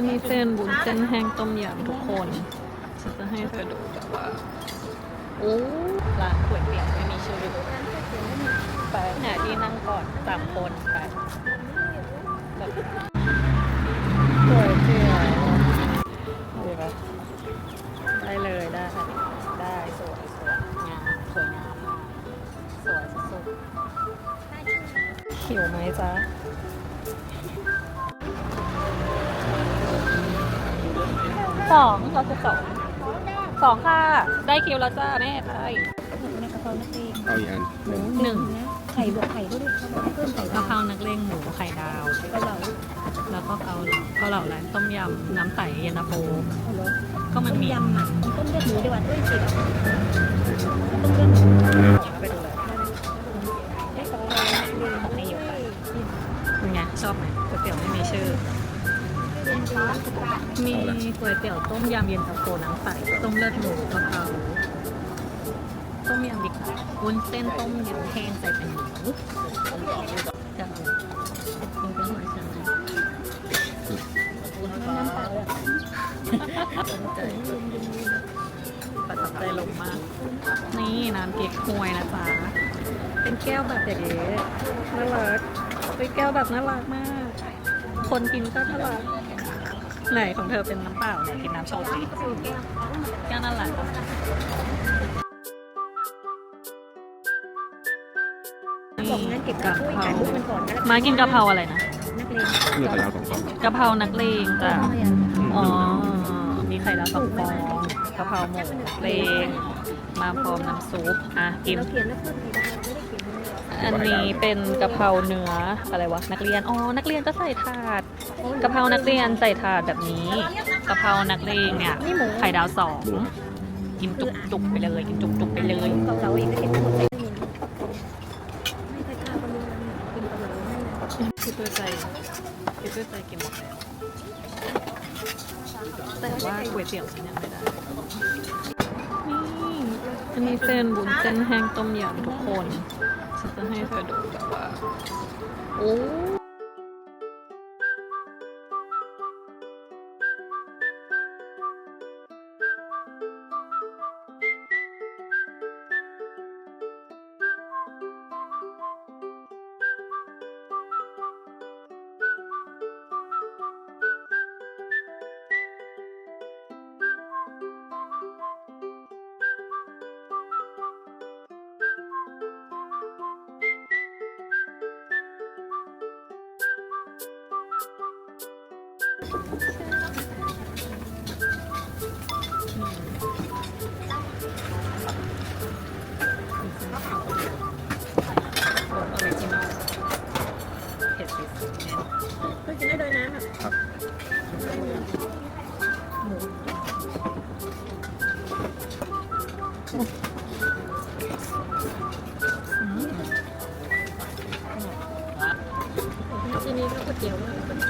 อันนี้เส้นบุญเส้นแห้งต้มยำทุกคนฉันจะให้เธอดูแบบว่า โอ้ร้านก๋วยเตี๋ยวไม่มีชื่อไปหาที่นั่งก่อนสามคนไปก๋วยเตี๋ยวดีปะได้เลยได้ได้สวยสวยงามสวยงามมากสวยสุดๆหิวไหมจ๊ะ สองเราจะสองสองค่ะ ได้คิวแล้วจ้าแม่ไปในกระเพรานักเลงเอาอีกอันหนึ่งหนึ่งนะไข่บวกไข่ด้วยเขาบอกให้เพิ่มไข่กะเพรานักเลงหมูไข่ดาวกระเหล่าแล้วก็เกาเกาเหลาแหลมต้มยำน้ำใสเย็นตาโฟเอาเหรอก็มันต้มมียำอะต้มเลือดหมูดีกว่าด้วยสิต้มเลือดหมู ไปดูเลย ไอ้ของเราเรียนของในอยู่ไป เป็นไงชอบไหมก๋วยเตี๋ยวไม่มีชื่อ มีก๋วยเตี๋ยวต้มยำเย็นตาโฟน้ำใสต้มเลือดหมูกะเพราต้มยำดิบวุ้นเส้นต้มยำแห้งใส่เป็นหมูจะเอาลงไปหน่อยช่ไหมน้ำเปล่าอะสนประทับใจลงมาก นี่น้ำเก๊กฮวยนะจ๊ะเป็นแก้วแบบอย่างนี้น่ารักเป็นแก้วแบบน่ารักมาก คนกินก็น่ารัก ไหนของเธอเป็นน้ำเปล่าไหนกินน้ำโชว์สิสูตรแก้วแก้วน่ารักนี่บอกงั้นเก็บกกะระเพปุกราไข่มุกมันก่อนก็แล้วมากินกะเพราอะไรนะนักเลงเลือกไปแล้วสองกล่องกะเพรานักเลงจ้ะอะไรอะอ๋อ มีไข่ดาวสองฟองกะเพราหมูเลง มาพร้อมน้ำซุปอะกินเราเขียนแล้วเพิ่มไข่ดาวไม่ได้เขียนเลยอันนี้เป็นกะเพราเนื้ออะไรวะนักเรียนอ๋อนักเรียนก็ใส่ถาดกะเพรานักเรียนใส่ถาดแบบนี้กะเพรานักเลงเนี่ยนี่หมูไข่ดาวสองกินจุกๆไปเลยกินจุกๆไปเลยเกาเหลาเองก็เห็นทั้งหมดใส่ไม่มีไม่เคยข้าวกันเลยกินเกาเหลาไม่นะคือตัวใจคือตัวใจกินหมดแล้วแต่ว่าก๋วยเตี๋ยวฉันยังไม่ได้นี่ มีเส้นบุญเส้นแห้งต้มยำทุกคน ฉันจะให้เธอดูแบบว่า โอ้ รสออริจินอลเผ็ดสิสุดแน่นเพิ่งกินได้โดยน้ำอะครับอืมที่นี่ก็ก๋วยเตี๋ยวมาก